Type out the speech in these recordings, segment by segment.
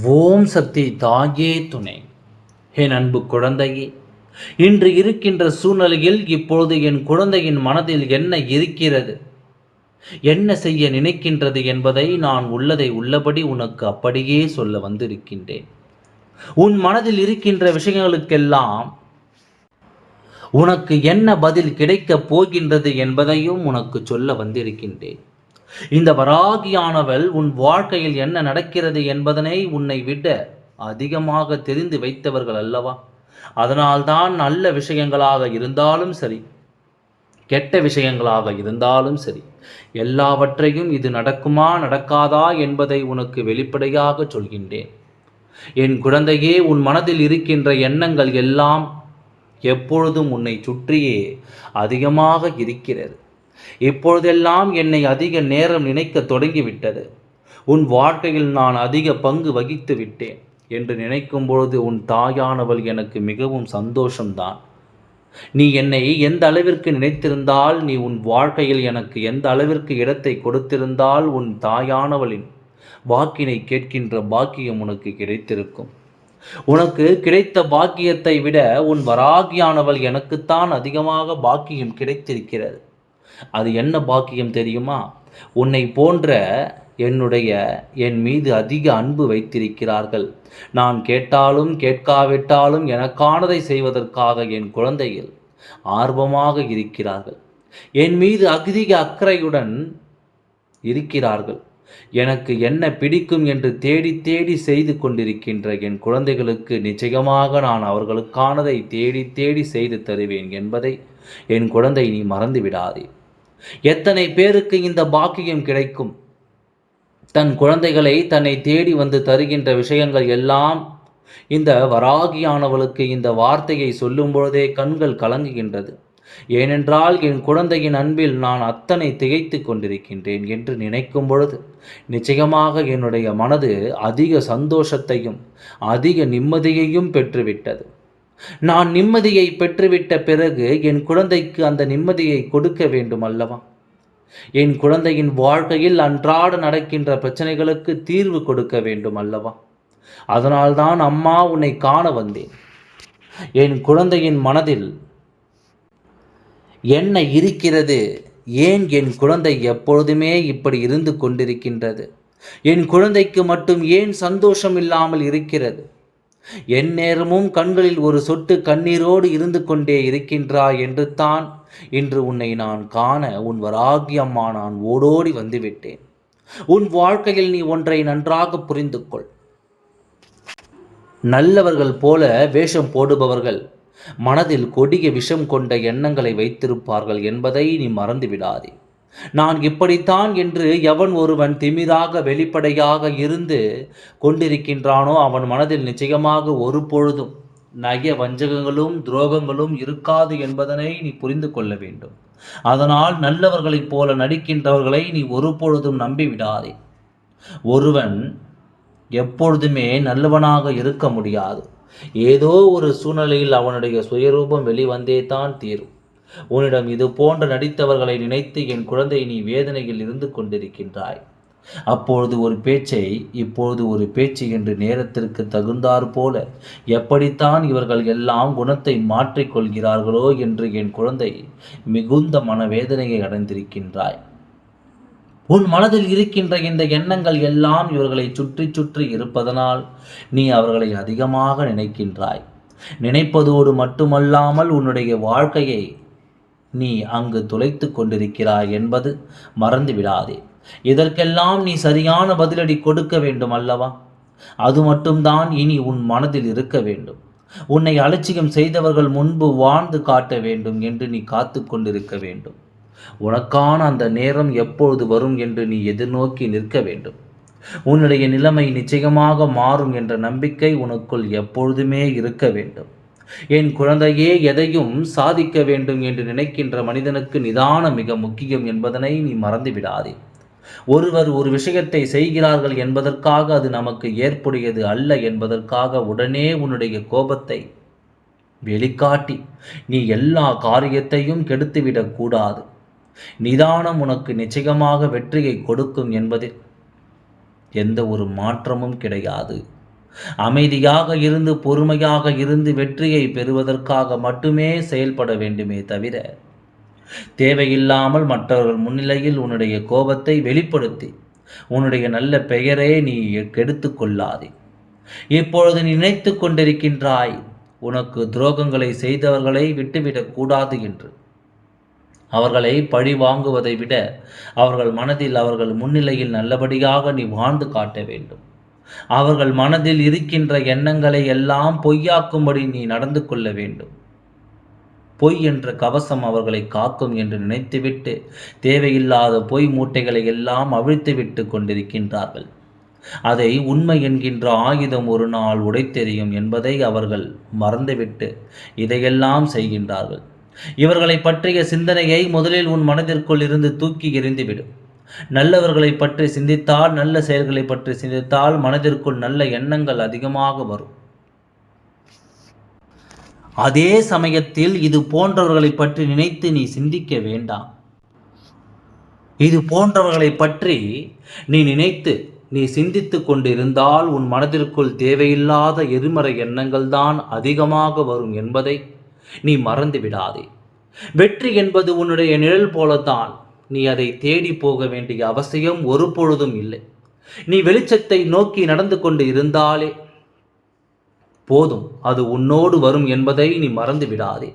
ஓம் சக்தி தாயே துணை. என் அன்பு குழந்தையே இன்று இருக்கின்ற சூழ்நிலையில் இப்பொழுது என் குழந்தையின் மனதில் என்ன இருக்கிறது? என்ன செய்ய நினைக்கின்றது என்பதை நான் உள்ளதை உள்ளபடி உனக்கு அப்படியே சொல்ல வந்திருக்கின்றேன். உன் மனதில் இருக்கின்ற விஷயங்களுக்கெல்லாம் உனக்கு என்ன பதில் கிடைக்கப் போகின்றது என்பதையும் உனக்கு சொல்ல வந்திருக்கின்றேன். இந்த வராகியானவள் உன் வாழ்க்கையில் என்ன நடக்கிறது என்பதனை உன்னை விட அதிகமாக தெரிந்து வைத்தவர்கள் அல்லவா? அதனால்தான் நல்ல விஷயங்களாக இருந்தாலும் சரி கெட்ட விஷயங்களாக இருந்தாலும் சரி எல்லாவற்றையும் இது நடக்குமா நடக்காதா என்பதை உனக்கு வெளிப்படையாக சொல்கின்றேன். என் குழந்தையே உன் மனதில் இருக்கின்ற எண்ணங்கள் எல்லாம் எப்பொழுதும் உன்னை சுற்றியே அதிகமாக இருக்கிறது. இப்பொழுதெல்லாம் என்னை அதிக நேரம் நினைக்க தொடங்கிவிட்டது. உன் வாழ்க்கையில் நான் அதிக பங்கு வகித்து விட்டேன் என்று நினைக்கும் பொழுது உன் தாயானவள் எனக்கு மிகவும் சந்தோஷம்தான். நீ என்னை எந்த அளவிற்கு நினைத்திருந்தால் நீ உன் வாழ்க்கையில் எனக்கு எந்த அளவிற்கு இடத்தை கொடுத்திருந்தால் உன் தாயானவளின் வாக்கினை கேட்கின்ற பாக்கியம் உனக்கு கிடைத்திருக்கும். உனக்கு கிடைத்த பாக்கியத்தை விட உன் வராகியானவள் எனக்குத்தான் அதிகமாக பாக்கியம் கிடைத்திருக்கிறது. அது என்ன பாக்கியம் தெரியுமா? உன்னை போன்ற என்னுடைய என் மீது அதிக அன்பு வைத்திருக்கிறார்கள். நான் கேட்டாலும் கேட்காவிட்டாலும் எனக்கானதை செய்வதற்காக என் குழந்தைகள் ஆர்வமாக இருக்கிறார்கள். என் மீது அதிக அக்கறையுடன் இருக்கிறார்கள். எனக்கு என்ன பிடிக்கும் என்று தேடி தேடி செய்து கொண்டிருக்கின்ற என் குழந்தைகளுக்கு நிச்சயமாக நான் அவர்களுக்கானதை தேடி தேடி செய்து தருவேன் என்பதை என் குழந்தை நீ மறந்து விடாதே எத்தனை பேருக்கு இந்த பாக்கியம் கிடைக்கும்? தன் குழந்தைகளை தன்னை தேடி வந்து தருகின்ற விஷயங்கள் எல்லாம் இந்த வராகியானவளுக்கு இந்த வார்த்தையை சொல்லும் பொழுதே கண்கள் கலங்குகின்றது. ஏனென்றால் என் குழந்தையின் அன்பில் நான் அத்தனை திகைத்து கொண்டிருக்கின்றேன் என்று நினைக்கும் பொழுது நிச்சயமாக என்னுடைய மனது அதிக சந்தோஷத்தையும் அதிக நிம்மதியையும் பெற்றுவிட்டது. நான் நிம்மதியை பெற்றுவிட்ட பிறகு என் குழந்தைக்கு அந்த நிம்மதியை கொடுக்க வேண்டும் அல்லவா? என் குழந்தையின் வாழ்க்கையில் அன்றாட நடக்கின்ற பிரச்சனைகளுக்கு தீர்வு கொடுக்க வேண்டும் அல்லவா? அதனால்தான் அம்மா உன்னை காண வந்தேன். என் குழந்தையின் மனதில் என்ன இருக்கிறது? ஏன் என் குழந்தை எப்பொழுதுமே இப்படி இருந்து கொண்டிருக்கின்றது? என் குழந்தைக்கு மட்டும் ஏன் சந்தோஷம் இல்லாமல் இருக்கிறது? எந்நேரமும் கண்களில் ஒரு சொட்டு கண்ணீரோடு இருந்து கொண்டே இருக்கின்றாய் என்று தான் இன்று உன்னை நான் காண உன் வராகியம்மா நான் ஓடோடி வந்துவிட்டேன். உன் வாழ்க்கையில் நீ ஒன்றை நன்றாக புரிந்து கொள் நல்லவர்கள் போல வேஷம் போடுபவர்கள் மனதில் கொடிய விஷம் கொண்ட எண்ணங்களை வைத்திருப்பார்கள் என்பதை நீ மறந்து விடாதே நான் இப்படித்தான் என்று எவன் ஒருவன் திமிராக வெளிப்படையாக இருந்து கொண்டிருக்கின்றானோ அவன் மனதில் நிச்சயமாக ஒரு பொழுதும் நகைய வஞ்சகங்களும் துரோகங்களும் இருக்காது என்பதனை நீ புரிந்து கொள்ள வேண்டும். அதனால் நல்லவர்களைப் போல நடிக்கின்றவர்களை நீ ஒரு பொழுதும் நம்பிவிடாதே. ஒருவன் எப்பொழுதுமே நல்லவனாக இருக்க முடியாது. ஏதோ ஒரு சூழ்நிலையில் அவனுடைய சுயரூபம் வெளிவந்தே தான் தீரும். உன்னிடம் இது போன்ற நடித்தவர்களை நினைத்து என் குழந்தை நீ வேதனையில் இருந்து கொண்டிருக்கின்றாய். அப்பொழுது ஒரு பேச்சை இப்பொழுது ஒரு பேச்சு என்று நேரத்திற்கு தகுந்தாற் போல எப்படித்தான் இவர்கள் எல்லாம் குணத்தை மாற்றிக்கொள்கிறார்களோ என்று என் குழந்தை மிகுந்த மனவேதனையை அடைந்திருக்கின்றாய். உன் மனதில் இருக்கின்ற இந்த எண்ணங்கள் எல்லாம் இவர்களை சுற்றி சுற்றி இருப்பதனால் நீ அவர்களை அதிகமாக நினைக்கின்றாய். நினைப்பதோடு மட்டுமல்லாமல் உன்னுடைய வாழ்க்கையை நீ அங்கு துளைத்து கொண்டிருக்கிறாய் என்பது மறந்து விடாதே இதற்கெல்லாம் நீ சரியான பதிலடி கொடுக்க வேண்டும் அல்லவா? அது மட்டும்தான் இனி உன் மனதில் இருக்க வேண்டும். உன்னை அலட்சியம் செய்தவர்கள் முன்பு வாழ்ந்து காட்ட வேண்டும் என்று நீ காத்து கொண்டிருக்க வேண்டும். உனக்கான அந்த நேரம் எப்பொழுது வரும் என்று நீ எதிர்நோக்கி நிற்க வேண்டும். உன்னுடைய நிலைமை நிச்சயமாக மாறும் என்ற நம்பிக்கை உனக்குள் எப்பொழுதுமே இருக்க வேண்டும். என் குழந்தையே எதையும் சாதிக்க வேண்டும் என்று நினைக்கின்ற மனிதனுக்கு நிதானம் மிக முக்கியம் என்பதனை நீ மறந்து விடாதே ஒருவர் ஒரு விஷயத்தை செய்கிறார்கள் என்பதற்காக அது நமக்கு ஏற்புடையது அல்ல என்பதற்காக உடனே உன்னுடைய கோபத்தை வெளிக்காட்டி நீ எல்லா காரியத்தையும் கெடுத்துவிடக் கூடாது. நிதானம் உனக்கு நிச்சயமாக வெற்றியை கொடுக்கும் என்பதில் எந்த ஒரு மாற்றமும் கிடையாது. அமைதியாக இருந்து பொறுமையாக இருந்து வெற்றியை பெறுவதற்காக மட்டுமே செயல்பட வேண்டுமே தவிர தேவையில்லாமல் மற்றவர்கள் முன்னிலையில் உன்னுடைய கோபத்தை வெளிப்படுத்தி உன்னுடைய நல்ல பெயரே நீ கெடுத்து கொள்ளாதே. இப்பொழுது நினைத்து கொண்டிருக்கின்றாய் உனக்கு துரோகங்களை செய்தவர்களை விட்டுவிடக் கூடாது என்று. அவர்களை பழி வாங்குவதை விட அவர்கள் மனதில் அவர்கள் முன்னிலையில் நல்லபடியாக நீ வாழ்ந்து காட்ட வேண்டும். அவர்கள் மனதில் இருக்கின்ற எண்ணங்களை எல்லாம் பொய்யாக்கும்படி நீ நடந்து கொள்ள வேண்டும். பொய் என்ற கவசம் அவர்களை காக்கும் என்று நினைத்துவிட்டு தேவையில்லாத பொய் மூட்டைகளை எல்லாம் அவிழ்த்து விட்டு கொண்டிருக்கின்றார்கள். அதை உண்மை என்கின்ற ஆயுதம் ஒரு நாள் உடைத்தெறியும் என்பதை அவர்கள் மறந்துவிட்டு இதையெல்லாம் செய்கின்றார்கள். இவர்களை பற்றிய சிந்தனையை முதலில் உன் மனதிற்குள் இருந்து தூக்கி எறிந்துவிடும் நல்லவர்களை பற்றி சிந்தித்தால் நல்ல செயல்களை பற்றி சிந்தித்தால் மனதிற்குள் நல்ல எண்ணங்கள் அதிகமாக வரும். அதே சமயத்தில் இது போன்றவர்களை பற்றி நினைத்து நீ சிந்திக்க வேண்டாம். இது போன்றவர்களை பற்றி நீ நினைத்து நீ சிந்தித்து கொண்டிருந்தால் உன் மனதிற்குள் தேவையில்லாத எதிர்மறை எண்ணங்கள் தான் அதிகமாக வரும் என்பதை நீ மறந்து விடாதே வெற்றி என்பது உன்னுடைய நிழல் போலத்தான். நீ அதை தேடி போக வேண்டிய அவசியம் ஒரு பொழுதும் இல்லை. நீ வெளிச்சத்தை நோக்கி நடந்து கொண்டு இருந்தாலே போதும். அது உன்னோடு வரும் என்பதை நீ மறந்து விடாதே.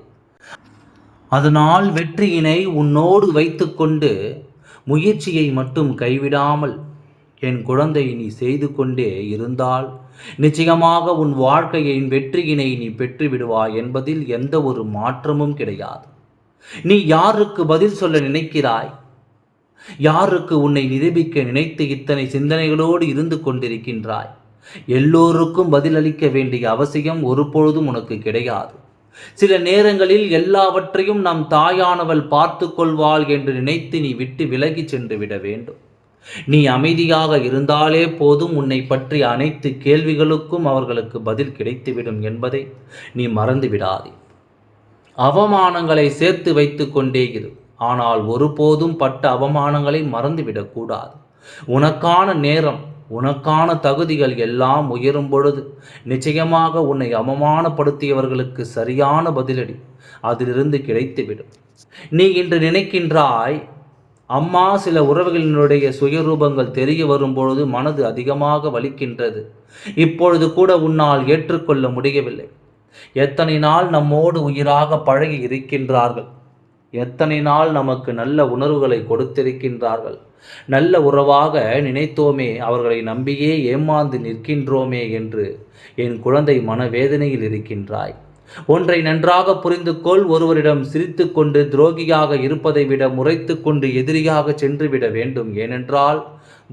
அதனால் வெற்றியினை உன்னோடு வைத்துக்கொண்டு முயற்சியை மட்டும் கைவிடாமல் என் குழந்தை நீ செய்து கொண்டே இருந்தால் நிச்சயமாக உன் வாழ்க்கையின் வெற்றியினை நீ பெற்று விடுவாய் என்பதில் எந்த ஒரு மாற்றமும் கிடையாது. நீ யாருக்கு பதில் சொல்ல நினைக்கிறாய்? யாருக்கு உன்னை நிரூபிக்க நினைத்து இத்தனை சிந்தனைகளோடு இருந்து கொண்டிருக்கின்றாய்? எல்லோருக்கும் பதிலளிக்க வேண்டிய அவசியம் ஒருபொழுதும் உனக்கு கிடையாது. சில நேரங்களில் எல்லாவற்றையும் நம் தாயானவள் பார்த்து கொள்வாள் என்று நினைத்து நீ விட்டு விலகி சென்று விட வேண்டும். நீ அமைதியாக இருந்தாலே போதும் உன்னை பற்றிய அனைத்து கேள்விகளுக்கும் அவர்களுக்கு பதில் கிடைத்துவிடும் என்பதை நீ மறந்து விடாதே. அவமானங்களை சேர்த்து வைத்து கொண்டே இரு. ஆனால் ஒருபோதும் பட்ட அவமானங்களை மறந்துவிடக்கூடாது உனக்கான நேரம் உனக்கான தகுதிகள் எல்லாம் உயரும் பொழுது நிச்சயமாக உன்னை அவமானப்படுத்தியவர்களுக்கு சரியான பதிலடி அதிலிருந்து கிடைத்துவிடும். நீ இன்று நினைக்கின்றாய் அம்மா சில உறவுகளினுடைய சுயரூபங்கள் தெரிய வரும்பொழுது மனது அதிகமாக வலிக்கின்றது. இப்பொழுது கூட உன்னால் ஏற்றுக்கொள்ள முடியவில்லை. எத்தனை நாள் நம்மோடு உயிராக பழகி இருக்கின்றார்கள்? எத்தனை நாள் நமக்கு நல்ல உணர்வுகளை கொடுத்திருக்கின்றார்கள்? நல்ல உறவாக நினைத்தோமே அவர்களை நம்பியே ஏமாந்து நிற்கின்றோமே என்று என் குழந்தை மனவேதனையில் இருக்கின்றாய். ஒன்றை நன்றாக புரிந்து கொள் ஒருவரிடம் சிரித்து கொண்டு துரோகியாக இருப்பதை விட முறைத்து கொண்டு எதிரியாக சென்றுவிட வேண்டும். ஏனென்றால்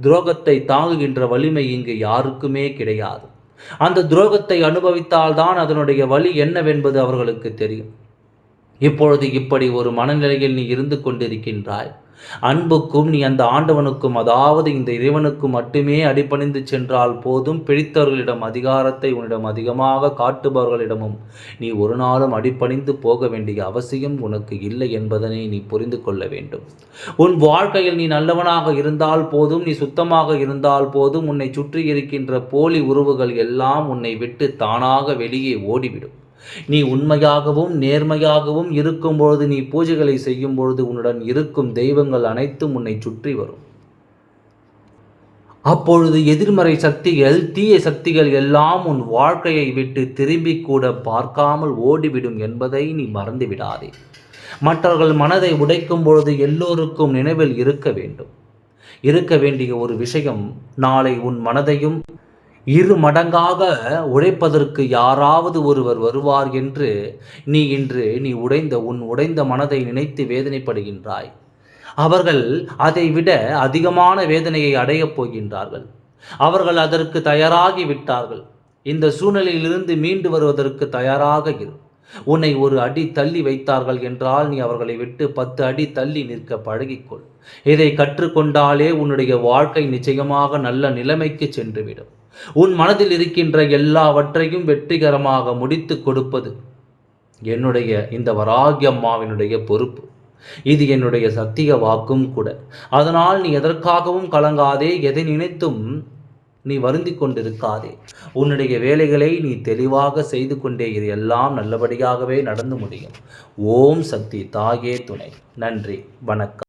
துரோகத்தை தாங்குகின்ற வலிமை இங்கு யாருக்குமே கிடையாது. அந்த துரோகத்தை அனுபவித்தால்தான் அதனுடைய வழி என்னவென்பது அவர்களுக்கு தெரியும். இப்பொழுது இப்படி ஒரு மனநிலையில் நீ இருந்து கொண்டிருக்கின்றாய். அன்புக்கும் நீ அந்த ஆண்டவனுக்கும் அதாவது இந்த இறைவனுக்கும் மட்டுமே அடிபணிந்து சென்றால் போதும். பிடித்தவர்களிடம் அதிகாரத்தை உன்னிடம் அதிகமாக காட்டுபவர்களிடமும் நீ ஒரு நாளும் அடிப்பணிந்து போக வேண்டிய அவசியம் உனக்கு இல்லை என்பதனை நீ புரிந்து கொள்ள வேண்டும். உன் வாழ்க்கையில் நீ நல்லவனாக இருந்தால் போதும் நீ சுத்தமாக இருந்தால் போதும். உன்னை சுற்றி இருக்கின்ற போலி உறவுகள் எல்லாம் உன்னை விட்டு தானாக வெளியே ஓடிவிடும். நீ உண்மையாகவும் நேர்மையாகவும் இருக்கும் பொழுது நீ பூஜைகளை செய்யும் பொழுது உன்னுடன் இருக்கும் தெய்வங்கள் அனைத்தும் உன்னை சுற்றி வரும். அப்பொழுது எதிர்மறை சக்திகள் தீய சக்திகள் எல்லாம் உன் வாழ்க்கையை விட்டு திரும்பி கூட பார்க்காமல் ஓடிவிடும் என்பதை நீ மறந்து விடாதே. மற்றவர்கள் மனதை உடைக்கும் பொழுது எல்லோருக்கும் நினைவில் இருக்க வேண்டும். இருக்க வேண்டிய ஒரு விஷயம் நாளை உன் மனதையும் இரு மடங்காக உழைப்பதற்கு யாராவது ஒருவர் வருவார் என்று நீ இன்று நீ உடைந்த உன் உடைந்த மனதை நினைத்து வேதனைப்படுகின்றாய். அவர்கள் அதை விட அதிகமான வேதனையை அடையப் போகின்றார்கள். அவர்கள் அதற்கு தயாராகி விட்டார்கள். இந்த சூழ்நிலையிலிருந்து மீண்டு வருவதற்கு தயாராக இரு. உன்னை ஒரு அடி தள்ளி வைத்தார்கள் என்றால் நீ அவர்களை விட்டு பத்து அடி தள்ளி நிற்க பழகிக்கொள். இதை கற்றுக்கொண்டாலே உன்னுடைய வாழ்க்கை நிச்சயமாக நல்ல நிலைமைக்கு சென்றுவிடும். உன் மனதில் இருக்கின்ற எல்லாவற்றையும் வெற்றிகரமாக முடித்து கொடுப்பது என்னுடைய இந்த வராகியம்மாவினுடைய பொறுப்பு. இது என்னுடைய சத்திய வாக்கும் கூட. அதனால் நீ எதற்காகவும் கலங்காதே எதை நினைத்தும் நீ வருந்தி கொண்டிருக்காதே. உன்னுடைய வேலைகளை நீ தெளிவாக செய்து கொண்டே இது எல்லாம் நல்லபடியாகவே நடந்து முடியும். ஓம் சக்தி தாயே துணை. நன்றி. வணக்கம்.